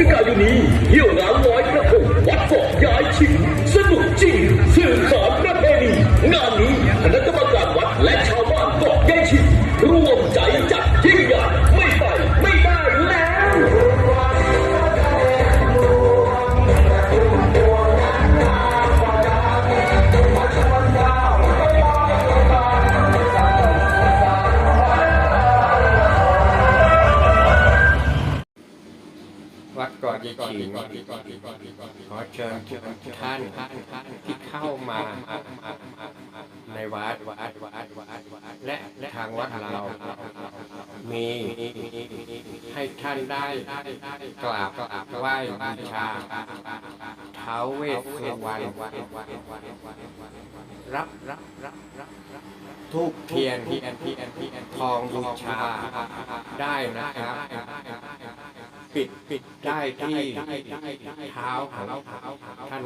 พิกายนนี้เที่ยวงานลอยกระทงวัดเกาะย้ายชิงสนุกจริงสื่อสารประเพณีงานนี้คณะกรรมการวัดและชาวบ้านเกาะยายชิงร่วมใจจัดยิ่งใหญ่ วัดกาะยายฉิงขอเชิญทุกท่านที่เข้ามาในวัดวัดวัดวัดและทางวัดเรา มีให้ท่านได้กราบไหว้บูชาท้าวเวสสุวรรณรับรับรับรับรับทูบเทียนทองบูชาได้นะครับ ปิดปิดได้ที่เท้าของท่าน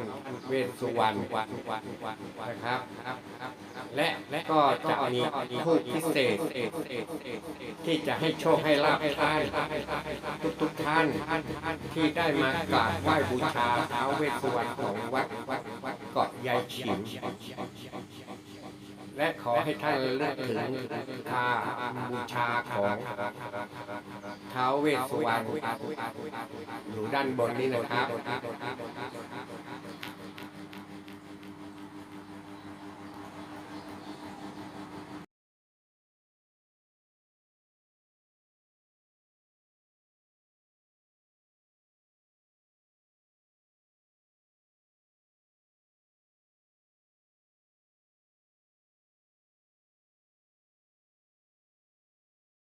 เวสสุวรรณนะครับ และและก็จะมีทูปพิเศษที่จะให้โชคให้ลาภท่านทุกทุกท่านที่ได้มากราบไหว้บูชาเท้าเวสสุวรรณของวัดวัดวัดเกาะยายฉิมและขอให้ท่านเลือกถึงคาบูชาของ ท้าวเวสสุวรรณอยู่ด้านบนนี้นะครับ